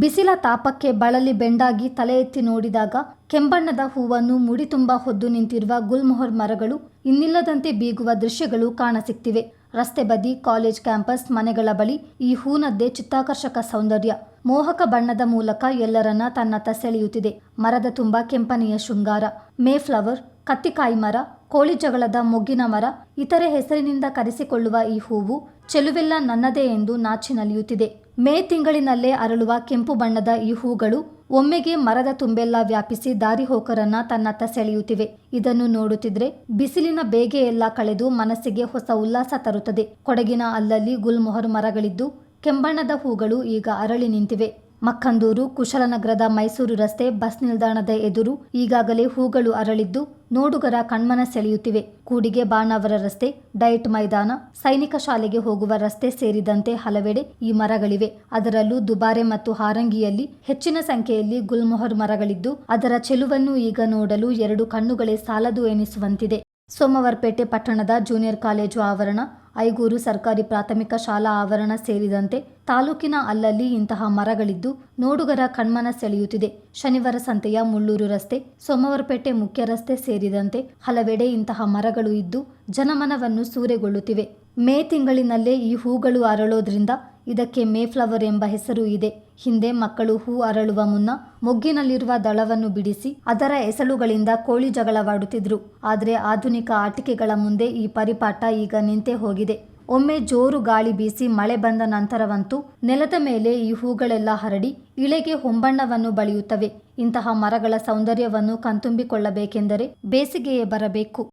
ಬಿಸಿಲ ತಾಪಕ್ಕೆ ಬಳಲಿ ಬೆಂಡಾಗಿ ತಲೆ ಎತ್ತಿ ನೋಡಿದಾಗ ಕೆಂಬಣ್ಣದ ಹೂವನ್ನು ಮುಡಿ ತುಂಬ ಹೊದ್ದು ನಿಂತಿರುವ ಗುಲ್ಮೊಹರ್ ಮರಗಳು ಇನ್ನಿಲ್ಲದಂತೆ ಬೀಗುವ ದೃಶ್ಯಗಳು ಕಾಣಸಿಕ್ತಿವೆ. ರಸ್ತೆ ಬದಿ, ಕಾಲೇಜ್ ಕ್ಯಾಂಪಸ್, ಮನೆಗಳ ಬಳಿ ಈ ಹೂನದ್ದೇ ಚಿತ್ತಾಕರ್ಷಕ ಸೌಂದರ್ಯ. ಮೋಹಕ ಬಣ್ಣದ ಮೂಲಕ ಎಲ್ಲರನ್ನ ತನ್ನತ್ತ ಸೆಳೆಯುತ್ತಿದೆ ಮರದ ತುಂಬ ಕೆಂಪನೆಯ ಶೃಂಗಾರ ಮೇ ಫ್ಲವರ್ ಕತ್ತಿಕಾಯಿ ಮರ, ಕೋಳಿ ಜಗಳದ ಮೊಗ್ಗಿನ ಮರ, ಇತರೆ ಹೆಸರಿನಿಂದ ಕರೆಸಿಕೊಳ್ಳುವ ಈ ಹೂವು ಚೆಲುವೆಲ್ಲ ನನ್ನದೇ ಎಂದು ನಾಚಿ ನಲಿಯುತ್ತಿದೆ. ಮೇ ತಿಂಗಳಿನಲ್ಲೇ ಅರಳುವ ಕೆಂಪು ಬಣ್ಣದ ಈ ಹೂಗಳು ಒಮ್ಮೆಗೆ ಮರದ ತುಂಬೆಲ್ಲ ವ್ಯಾಪಿಸಿ ದಾರಿಹೋಕರನ್ನ ತನ್ನತ್ತ ಸೆಳೆಯುತ್ತಿವೆ. ಇದನ್ನು ನೋಡುತ್ತಿದ್ರೆ ಬಿಸಿಲಿನ ಬೇಗೆ ಕಳೆದು ಮನಸ್ಸಿಗೆ ಹೊಸ ಉಲ್ಲಾಸ ತರುತ್ತದೆ. ಕೊಡಗಿನ ಅಲ್ಲಲ್ಲಿ ಗುಲ್ಮೊಹರ್ ಮರಗಳಿದ್ದು ಕೆಂಬಣ್ಣದ ಹೂಗಳು ಈಗ ಅರಳಿ ನಿಂತಿವೆ. ಮಕ್ಕಂದೂರು, ಕುಶಲನಗರದ ಮೈಸೂರು ರಸ್ತೆ ಬಸ್ ನಿಲ್ದಾಣದ ಎದುರು ಈಗಾಗಲೇ ಹೂಗಳು ಅರಳಿದ್ದು ನೋಡುಗರ ಕಣ್ಮನ ಸೆಳೆಯುತ್ತಿವೆ. ಕೂಡಿಗೆ ಬಾಣಾವರ ರಸ್ತೆ, ಡಯಟ್ ಮೈದಾನ, ಸೈನಿಕ ಶಾಲೆಗೆ ಹೋಗುವ ರಸ್ತೆ ಸೇರಿದಂತೆ ಹಲವೆಡೆ ಈ ಮರಗಳಿವೆ. ಅದರಲ್ಲೂ ದುಬಾರೆ ಮತ್ತು ಹಾರಂಗಿಯಲ್ಲಿ ಹೆಚ್ಚಿನ ಸಂಖ್ಯೆಯಲ್ಲಿ ಗುಲ್ಮೊಹರ್ ಮರಗಳಿದ್ದು, ಅದರ ಚೆಲುವನ್ನು ಈಗ ನೋಡಲು ಎರಡು ಕಣ್ಣುಗಳೇ ಸಾಲದು ಎನಿಸುವಂತಿದೆ. ಸೋಮವಾರಪೇಟೆ ಪಟ್ಟಣದ ಜೂನಿಯರ್ ಕಾಲೇಜು ಆವರಣ ಐಗೂರು ಸರ್ಕಾರಿ ಪ್ರಾಥಮಿಕ ಶಾಲಾ ಆವರಣ ಸೇರಿದಂತೆ ತಾಲೂಕಿನ ಅಲ್ಲಲ್ಲಿ ಇಂತಹ ಮರಗಳಿದ್ದು ನೋಡುಗರ ಕಣ್ಮನ ಸೆಳೆಯುತ್ತಿದೆ. ಶನಿವಾರ ಸಂತೆಯ ಮುಳ್ಳೂರು ರಸ್ತೆ, ಸೋಮವಾರಪೇಟೆ ಮುಖ್ಯ ರಸ್ತೆ ಸೇರಿದಂತೆ ಹಲವೆಡೆ ಇಂತಹ ಮರಗಳು ಇದ್ದು ಜನಮನವನ್ನು ಸೂರೆಗೊಳ್ಳುತ್ತಿವೆ. ಮೇ ತಿಂಗಳಿನಲ್ಲೇ ಈ ಹೂಗಳು ಅರಳೋದ್ರಿಂದ ಇದಕ್ಕೆ ಮೇಫ್ಲವರ್ ಎಂಬ ಹೆಸರು ಇದೆ. ಹಿಂದೆ ಮಕ್ಕಳು ಹೂ ಅರಳುವ ಮುನ್ನ ಮೊಗ್ಗಿನಲ್ಲಿರುವ ದಳವನ್ನು ಬಿಡಿಸಿ ಅದರ ಎಸಳುಗಳಿಂದ ಕೋಳಿ ಜಗಳವಾಡುತ್ತಿದ್ರು. ಆದರೆ ಆಧುನಿಕ ಆಟಿಕೆಗಳ ಮುಂದೆ ಈ ಪರಿಪಾಠ ಈಗ ನಿಂತೇ ಹೋಗಿದೆ. ಒಮ್ಮೆ ಜೋರು ಗಾಳಿ ಬೀಸಿ ಮಳೆ ಬಂದ ನಂತರವಂತೂ ನೆಲದ ಮೇಲೆ ಈ ಹೂಗಳೆಲ್ಲ ಹರಡಿ ಇಳೆಗೆ ಹೊಂಬಣ್ಣವನ್ನು ಬಳಿಯುತ್ತವೆ. ಇಂತಹ ಮರಗಳ ಸೌಂದರ್ಯವನ್ನು ಕಣ್ತುಂಬಿಕೊಳ್ಳಬೇಕೆಂದರೆ ಬೇಸಿಗೆಯೇ ಬರಬೇಕು.